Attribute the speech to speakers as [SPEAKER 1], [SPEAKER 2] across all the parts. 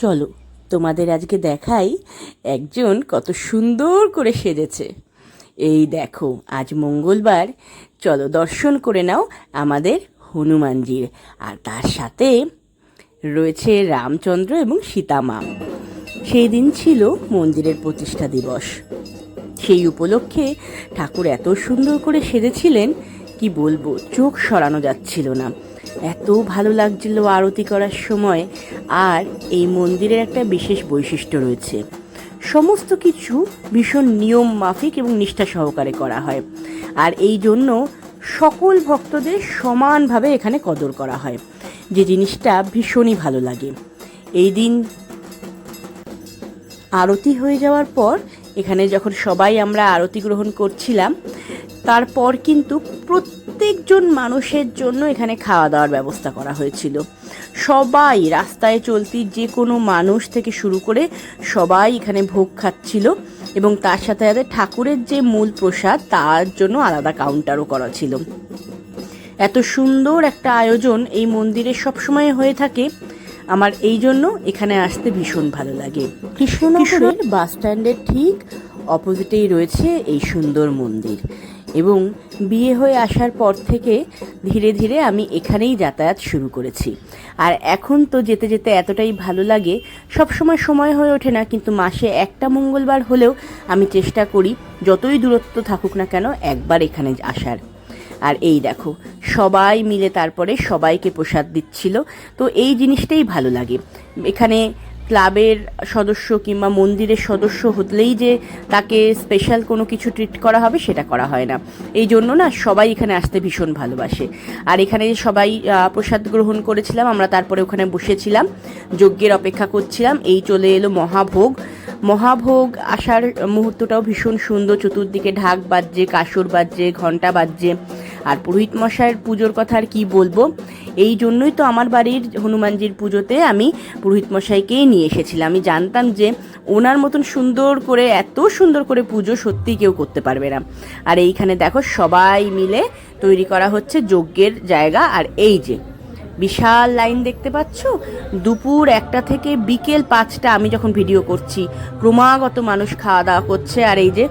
[SPEAKER 1] চলো, তোমাদের আজকে দেখাই একজন কত সুন্দর করে সেজেছে। এই দেখো, আজ মঙ্গলবার। চলো, দর্শন করে নাও আমাদের হনুমানজির। আর তার সাথে রয়েছে রামচন্দ্র এবং সীতামা সেই দিন ছিল মন্দিরের প্রতিষ্ঠা দিবস। সেই উপলক্ষে ঠাকুর এত সুন্দর করে সেজেছিলেন কি বলব, চোখ সরানো যাচ্ছিল না। এত ভালো লাগছিল আরতি করার সময়, আর এই মন্দিরের একটা বিশেষ বৈশিষ্ট্য রয়েছে। সমস্ত কিছু ভীষণ নিয়ম মাফিক এবং নিষ্ঠা সহকারে করা হয়। আর এই জন্য সকল ভক্তদের সমানভাবে এখানে কদর করা হয়। যে জিনিসটা ভীষণই ভালো লাগে। এই দিন আরতি হয়ে যাওয়ার পর, এখানে যখন সবাই আমরা আরতি গ্রহণ করছিলাম তারপর কিন্তু প্রত্যেকজন মানুষের জন্য এখানে খাওয়া দাওয়ার ব্যবস্থা করা হয়েছিল। সবাই রাস্তায় চলতি যে কোনো মানুষ থেকে শুরু করে সবাই এখানে ভোগ খাচ্ছিল এবং তার সাথে সাথে ঠাকুরের যে মূল প্রসাদ তার জন্য আলাদা কাউন্টারও করা ছিল। এত সুন্দর একটা আয়োজন এই মন্দিরে সবসময় হয়ে থাকে। আমার এই জন্য এখানে আসতে ভীষণ ভালো লাগে। কৃষ্ণনগরের বাস স্ট্যান্ডের ঠিক অপোজিটেই রয়েছে এই সুন্দর মন্দির। এবং বিয়ে হয়ে আসার পর থেকে ধীরে ধীরে আমি এখানেই যাতায়াত শুরু করেছি। আর এখন তো যেতে যেতে এতটাই ভালো লাগে সব সময় সময় হয়ে ওঠে না, কিন্তু মাসে একটা মঙ্গলবার হলেও আমি চেষ্টা করি, যতই দূরত্ব থাকুক না কেন একবার এখানে আসার। আর এই দেখো, সবাই মিলে তারপরে সবাইকে প্রসাদ দিচ্ছিল, তো এই জিনিসটাই ভালো লাগে। এখানে ক্লাবের সদস্য কিংবা মন্দিরের সদস্য হতলেই যে তাকে স্পেশাল কোনো কিছু ট্রিট করা হবে সেটা করা হয় না। এই জন্য না সবাই এখানে আসতে ভীষণ ভালোবাসে। আর এখানে যে সবাই প্রসাদ গ্রহণ করেছিলাম, আমরা তারপরে ওখানে বসেছিলাম, যজ্ঞের অপেক্ষা করছিলাম, এই চলে এলো মহাভোগ। মহাভোগ আসার মুহূর্তটাও ভীষণ সুন্দর, চতুর্দিকে ঢাক বাজছে কাসর বাজছে ঘণ্টা বাজছে। আর পুরোহিত মশাইয়ের পুজোর কথা আর কি বলব? এই জন্যই তো আমার বাড়ির হনুমানজির পুজোতে আমি পুরোহিত মশাইকেই নিয়ে এসেছিলাম। আমি জানতাম যে ওনার মতন সুন্দর করে, এত সুন্দর করে পুজো সত্যি কেউ করতে পারবে না। আর এইখানে দেখো সবাই মিলে তৈরি করা হচ্ছে যজ্ঞের জায়গা। আর এই যে বিশাল লাইন দেখতে পাচ্ছ? দুপুর একটা থেকে বিকেল পাঁচটা আমি যখন ভিডিও করছি, ক্রমাগত মানুষ খাওয়া দাওয়া করছে। আর এই যে,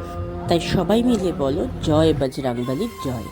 [SPEAKER 1] তাই সবাই মিলে বলো, জয় বজরাংবলির জয়।